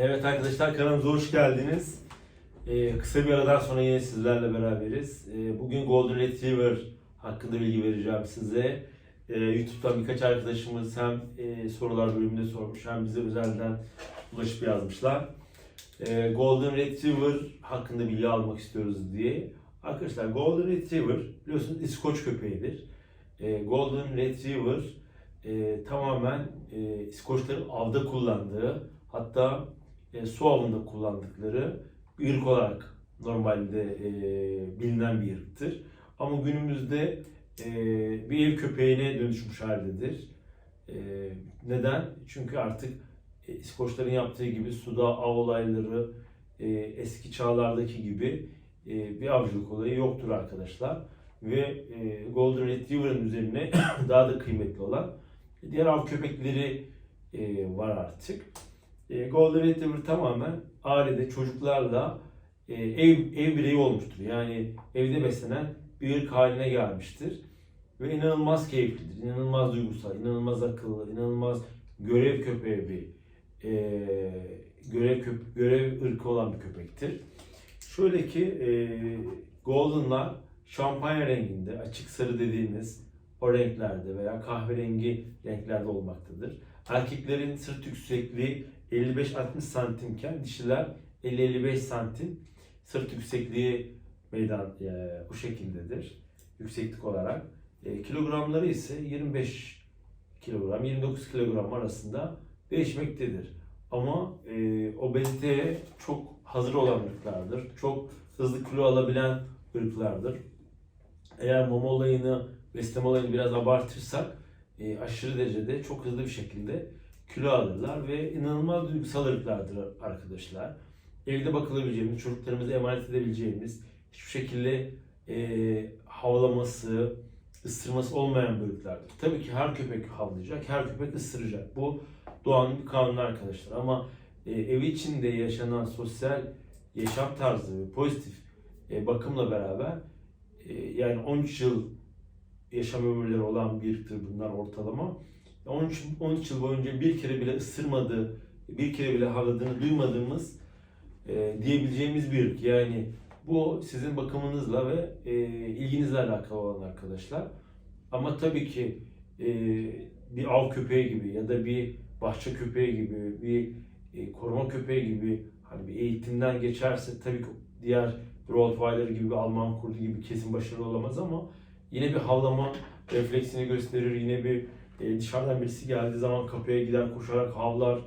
Evet arkadaşlar kanalımıza hoş geldiniz. Ee, kısa bir aradan sonra yine sizlerle beraberiz. Ee, bugün Golden Retriever hakkında bilgi vereceğim size. Ee, YouTube'dan birkaç arkadaşımız hem e, sorular bölümünde sormuş hem bize özelden ulaşıp yazmışlar. Ee, Golden Retriever hakkında bilgi almak istiyoruz diye. Arkadaşlar Golden Retriever biliyorsunuz İskoç köpeğidir. Ee, Golden Retriever e, tamamen e, İskoçların avda kullandığı hatta e, su avında kullandıkları ırk olarak normalde e, bilinen bir ırktır. Ama günümüzde e, bir ev köpeğine dönüşmüş haldedir. E, neden? Çünkü artık e, İskoçların yaptığı gibi suda av olayları e, eski çağlardaki gibi e, bir avcılık olayı yoktur arkadaşlar. Ve e, Golden Retriever'ın üzerine daha da kıymetli olan diğer av köpekleri e, var artık. E, Golden Retriever tamamen ailede çocuklarla e, ev, ev bireyi olmuştur. Yani evde beslenen bir ırk haline gelmiştir. Ve inanılmaz keyiflidir, inanılmaz duygusal, inanılmaz akıllı, inanılmaz görev köpeği bir e, görev köp görev ırkı olan bir köpektir. Şöyle ki e, Golden'lar şampanya renginde, açık sarı dediğimiz o renklerde veya kahverengi renklerde olmaktadır. Erkeklerin sırt yüksekliği 55-60 santimken dişiler 50-55 santim sırt yüksekliği meydan e, bu şekildedir yükseklik olarak. E, kilogramları ise 25 kilogram 29 kilogram arasında değişmektedir. Ama e, obeziteye çok hazır olan ırklardır. Çok hızlı kilo alabilen ırklardır. Eğer mama olayını, besleme olayını biraz abartırsak e, aşırı derecede çok hızlı bir şekilde kilo alırlar ve inanılmaz duygusal ırklardır arkadaşlar. Evde bakılabileceğimiz, çocuklarımıza emanet edebileceğimiz, hiçbir şekilde e, havlaması, ısırması olmayan bir ırklardır. Tabii ki her köpek havlayacak, her köpek ısıracak. Bu doğanın bir kanunu arkadaşlar. Ama e, ev içinde yaşanan sosyal yaşam tarzı ve pozitif e, bakımla beraber e, yani 13 yıl yaşam ömürleri olan bir ırktır bunlar ortalama. 13, 13 yıl boyunca bir kere bile ısırmadığı, bir kere bile havladığını duymadığımız e, diyebileceğimiz bir ırk. Yani bu sizin bakımınızla ve e, ilginizle alakalı olan arkadaşlar. Ama tabii ki e, bir av köpeği gibi ya da bir bahçe köpeği gibi, bir e, koruma köpeği gibi hani bir eğitimden geçerse tabii ki diğer Rottweiler gibi, Alman kurdu gibi kesin başarılı olamaz ama yine bir havlama refleksini gösterir. Yine bir e, dışarıdan birisi geldiği zaman kapıya gider koşarak havlar,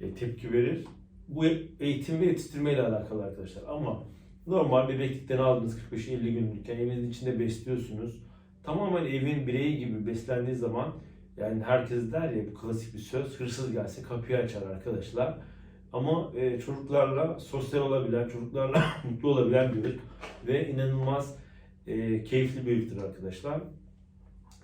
e, tepki verir. Bu eğitim ve yetiştirmeyle alakalı arkadaşlar. Ama normal bebeklikten aldığınız 45-50 günlükken evinizin içinde besliyorsunuz. Tamamen evin bireyi gibi beslendiği zaman yani herkes der ya bu klasik bir söz hırsız gelse kapıyı açar arkadaşlar. Ama e, çocuklarla sosyal olabilen, çocuklarla mutlu olabilen bir ırk ve inanılmaz e, keyifli bir ırktır arkadaşlar.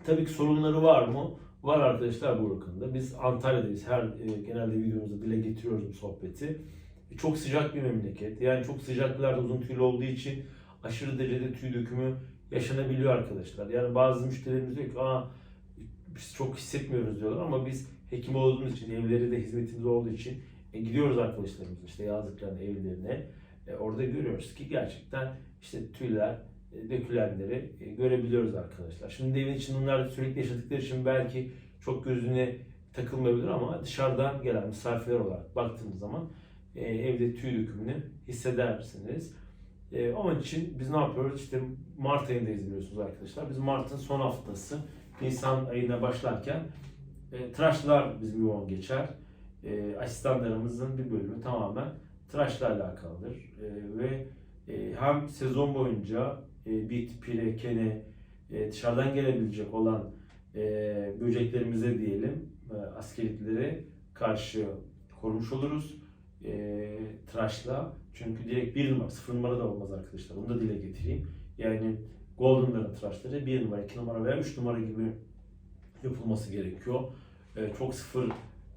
Tabii ki sorunları var mı? Var arkadaşlar bu ırkında. Biz Antalya'dayız. Her e, genelde videomuzda dile getiriyoruz bu sohbeti. E, çok sıcak bir memleket. Yani çok sıcaklarda uzun tüylü olduğu için aşırı derecede tüy dökümü yaşanabiliyor arkadaşlar. Yani bazı müşterilerimiz diyor ki Aa, biz çok hissetmiyoruz diyorlar ama biz hekim olduğumuz için, evleri de hizmetimiz olduğu için e, gidiyoruz arkadaşlarımızın işte yazdıklarına, evlerine. E, orada görüyoruz ki gerçekten işte tüyler, dökülenleri e, görebiliyoruz arkadaşlar. Şimdi evin içinde bunlar sürekli yaşadıkları için belki çok gözüne takılmayabilir ama dışarıdan gelen misafirler olarak baktığımız zaman e, evde tüy dökümünü hissedersiniz. E, onun için biz ne yapıyoruz? İşte Mart ayındayız biliyorsunuz arkadaşlar. Biz Mart'ın son haftası Nisan ayına başlarken tıraşlar bizim yoğun geçer. Asistanlarımızın bir bölümü tamamen tıraşla alakalıdır. Ve hem sezon boyunca e, bit, pire, kene, e, dışarıdan gelebilecek olan e, böceklerimize diyelim, askeritlere karşı korumuş oluruz. E, tıraşla. Çünkü direkt bir numara, sıfır numara da olmaz arkadaşlar. Onu da dile getireyim. Yani Golden'ların tıraşları bir numara, iki numara veya üç numara gibi yapılması gerekiyor. Çok sıfır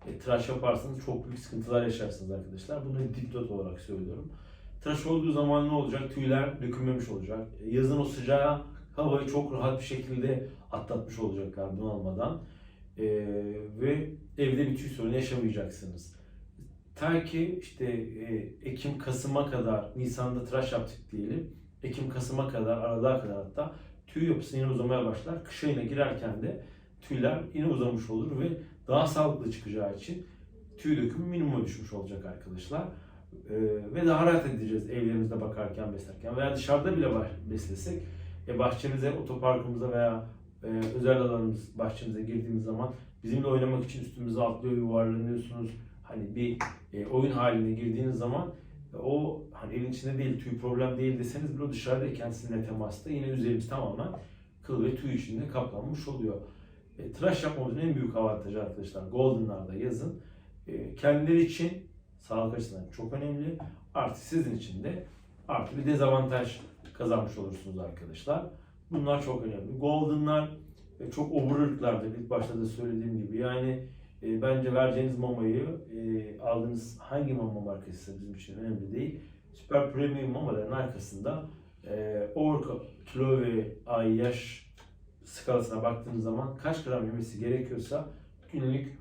e, tıraş yaparsanız çok büyük sıkıntılar yaşarsınız arkadaşlar. Bunu dipnot olarak söylüyorum. Tıraş olduğu zaman ne olacak? Tüyler dökülmemiş olacak. E, Yazın o sıcağı havayı çok rahat bir şekilde atlatmış olacaklar bunu almadan. E, ve evde bir tüy sorunu yaşamayacaksınız. Ta ki işte e, Ekim Kasım'a kadar Nisan'da tıraş yaptık diyelim. Ekim Kasım'a kadar aralığa kadar hatta tüy yapısı yine uzamaya başlar. Kış ayına girerken de tüyler yine uzamış olur ve daha sağlıklı çıkacağı için tüy dökümü minimuma düşmüş olacak arkadaşlar. Ee, ve daha rahat edeceğiz evlerimizde bakarken beslerken veya dışarıda bile beslesek e, bahçemize, otoparkımıza veya e, özel alanımız bahçemize girdiğimiz zaman bizimle oynamak için üstümüze atlıyor, yuvarlanıyorsunuz. Hani bir e, oyun haline girdiğiniz zaman e, o hani evin içinde değil, tüy problem değil deseniz bile o dışarıdayken sizinle temasta yine üzerimiz tamamen kıl ve tüy içinde kaplanmış oluyor. E, tıraş yapmamızın en büyük avantajı arkadaşlar Golden'larda yazın e, kendileri için sağlık açısından çok önemli. Artı sizin için de artı bir dezavantaj kazanmış olursunuz arkadaşlar. Bunlar çok önemli. Golden'lar çok obur ırklardır ilk başta da söylediğim gibi. Yani e, bence vereceğiniz mamayı e, aldığınız hangi mama markası bizim için önemli değil. Süper Premium mamaların arkasında e, orka, kilo ve ay yaş skalasına baktığınız zaman kaç gram yemesi gerekiyorsa günlük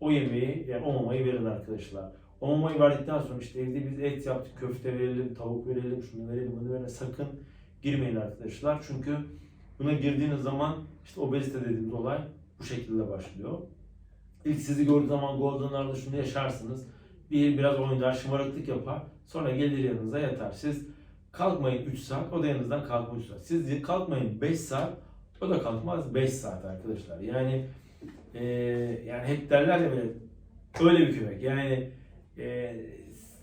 o yemeği yani o mamayı verin arkadaşlar. O mamayı verdikten sonra işte evde biz et yaptık, köfte verelim, tavuk verelim, şunu verelim, bunu verelim. Sakın girmeyin arkadaşlar. Çünkü buna girdiğiniz zaman işte obezite dediğimiz olay bu şekilde başlıyor. İlk sizi gördüğü zaman Golden'larda şunu yaşarsınız. Bir biraz oynar, şımarıklık yapar. Sonra gelir yanınıza yatar. Siz kalkmayın 3 saat, o da yanınızdan kalkma 3 saat. Siz kalkmayın 5 saat, o da kalkmaz 5 saat arkadaşlar. Yani e, yani hep derler ya böyle öyle bir köpek. Yani e,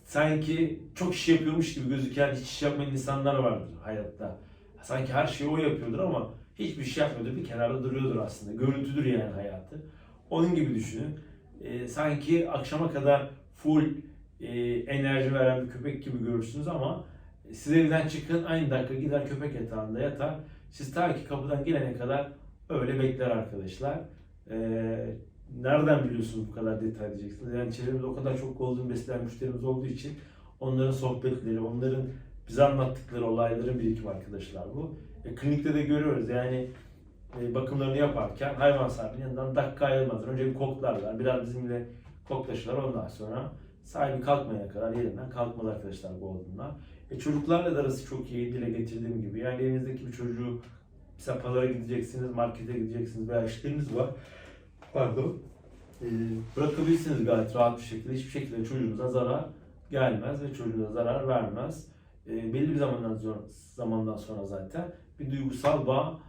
sanki çok iş yapıyormuş gibi gözüken hiç iş yapmayan insanlar vardır hayatta. Sanki her şeyi o yapıyordur ama hiçbir şey yapmıyordur. Bir kenarda duruyordur aslında. Görüntüdür yani hayatı. Onun gibi düşünün. E, sanki akşama kadar full e, enerji veren bir köpek gibi görürsünüz ama siz evden çıkın aynı dakika gider köpek yatağında yatar. Siz ta ki kapıdan gelene kadar öyle bekler arkadaşlar. Ee, nereden biliyorsunuz bu kadar detay diyeceksiniz? Yani çevremizde o kadar çok golden besleyen müşterimiz olduğu için onların sohbetleri, onların bize anlattıkları olayların birikimi arkadaşlar bu. E, klinikte de görüyoruz yani e, bakımlarını yaparken hayvan sahibinin yanından dakika ayrılmazlar. Önce bir koklarlar, biraz bizimle koklaşırlar ondan sonra sahibi kalkmayana kadar yerinden kalkmalı arkadaşlar goldenlar. E, çocuklarla da arası çok iyi dile getirdiğim gibi. Yani evinizdeki bir çocuğu mesela pazara gideceksiniz, markete gideceksiniz veya işleriniz var pardon, e, bırakabilirsiniz gayet rahat bir şekilde. Hiçbir şekilde çocuğunuza zarar gelmez ve çocuğunuza zarar vermez. E, belli bir zamandan sonra, zamandan sonra zaten bir duygusal bağ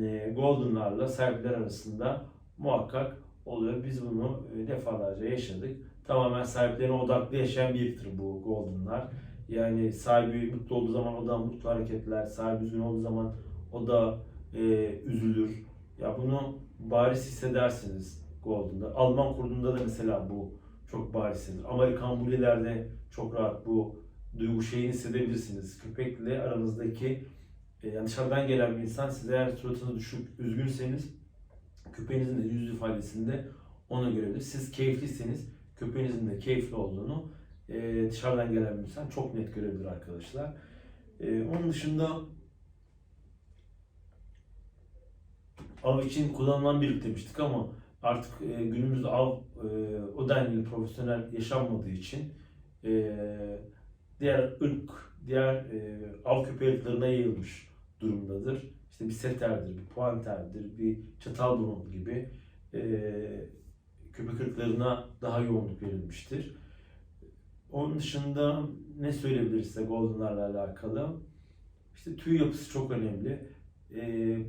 e, Golden'larla sahipler arasında muhakkak oluyor. Biz bunu e, defalarca yaşadık. Tamamen sahiplerine odaklı yaşayan bir ırktır bu Golden'lar. Yani sahibi mutlu olduğu zaman o da mutlu hareketler, sahibi üzgün olduğu zaman o da e, üzülür. Ya bunu bariz hissedersiniz Golden'da. Alman kurdunda da mesela bu çok barizdir. Amerikan Bullie'lerde çok rahat bu duygu şeyini hissedebilirsiniz. Köpekle aranızdaki e, yani dışarıdan gelen bir insan size eğer suratınız düşük, üzgünseniz köpeğinizin de yüz ifadesinde ona görebilir. Siz keyifliyseniz köpeğinizin de keyifli olduğunu e, dışarıdan gelen bir insan çok net görebilir arkadaşlar. E, onun dışında av için kullanılan bir ırk demiştik ama artık e, günümüzde av e, o denli profesyonel yaşanmadığı için e, diğer ırk, diğer e, av köpeği ırklarına yayılmış durumdadır. İşte bir seterdir, bir puanterdir, bir çatalburun gibi e, köpek ırklarına daha yoğunluk verilmiştir. Onun dışında ne söyleyebiliriz size Golden'larla alakalı? İşte tüy yapısı çok önemli. E,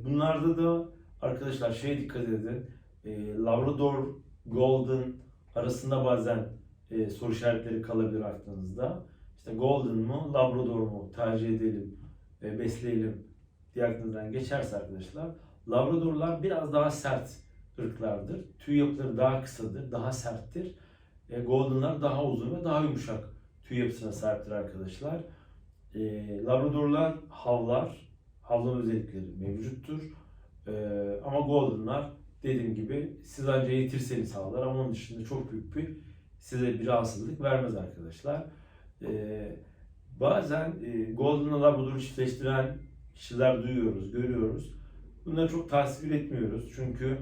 bunlarda da Arkadaşlar şeye dikkat edin. E, Labrador Golden arasında bazen e, soru işaretleri kalabilir aklınızda. İşte Golden mu, Labrador mu tercih edelim, e, besleyelim diye aklınızdan geçerse arkadaşlar. Labradorlar biraz daha sert ırklardır. Tüy yapıları daha kısadır, daha serttir. E, Golden'lar daha uzun ve daha yumuşak tüy yapısına sahiptir arkadaşlar. E, Labradorlar havlar, havlama özellikleri mevcuttur. Ee, ama Golden'lar dediğim gibi siz ancak yetirseniz sağlar ama onun dışında çok büyük bir size bir rahatsızlık vermez arkadaşlar. Ee, bazen e, Golden'la Labrador'u çiftleştiren kişiler duyuyoruz, görüyoruz. Bunları çok tasvir etmiyoruz çünkü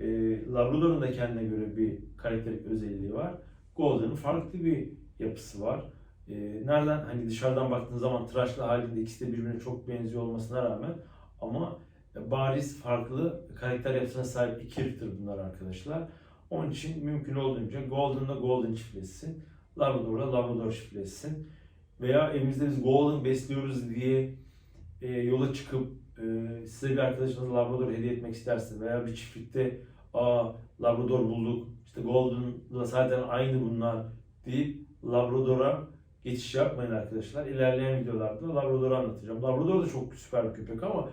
e, Labrador'un da kendine göre bir karakterik özelliği var. Golden'ın farklı bir yapısı var. E, nereden hani dışarıdan baktığın zaman tıraşlı halinde ikisi de birbirine çok benziyor olmasına rağmen ama bariz farklı karakter yapısına sahip iki ırktır bunlar arkadaşlar. Onun için mümkün olduğunca Golden'da Golden çiftleşsin, Labrador'da Labrador çiftleşsin. Veya evimizde biz Golden besliyoruz diye e, yola çıkıp e, size bir arkadaşınıza Labrador hediye etmek istersiniz veya bir çiftlikte aa Labrador bulduk, işte Golden'la zaten aynı bunlar deyip Labrador'a geçiş yapmayın arkadaşlar. İlerleyen videolarda Labrador'u anlatacağım. Labrador da çok süper bir köpek ama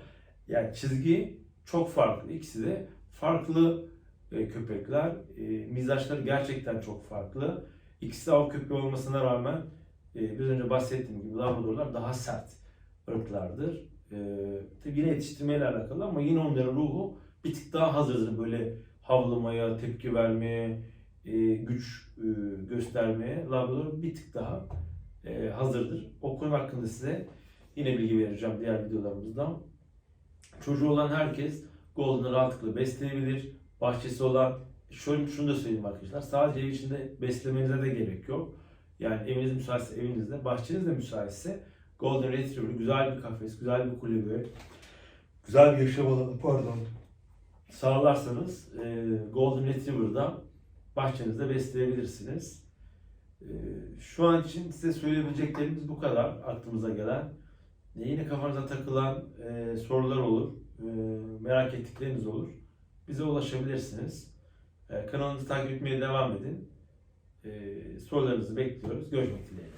yani çizgi çok farklı. İkisi de farklı e, köpekler. E, mizaçları gerçekten çok farklı. İkisi de av köpeği olmasına rağmen e, biraz önce bahsettiğim gibi Labradorlar daha sert ırklardır. E, tabii yine yetiştirmeyle alakalı ama yine onların ruhu bir tık daha hazırdır. Böyle havlamaya, tepki vermeye, e, güç e, göstermeye Labrador bir tık daha e, hazırdır. O konu hakkında size yine bilgi vereceğim diğer videolarımızdan. Çocuğu olan herkes Golden'ı rahatlıkla besleyebilir. Bahçesi olan, şöyle şunu da söyleyeyim arkadaşlar. Sadece ev içinde beslemenize de gerek yok. Yani eviniz müsaitse evinizde, bahçeniz de müsaitse Golden Retriever güzel bir kafes, güzel bir kulübe, güzel bir yaşam alanı pardon sağlarsanız e, Golden Retriever'da bahçenizde besleyebilirsiniz. E, şu an için size söyleyebileceklerimiz bu kadar aklımıza gelen. Yine kafanıza takılan e, sorular olur, e, merak ettikleriniz olur. Bize ulaşabilirsiniz. E, kanalımızı takip etmeye devam edin. E, sorularınızı bekliyoruz. Görüşmek dileğiyle.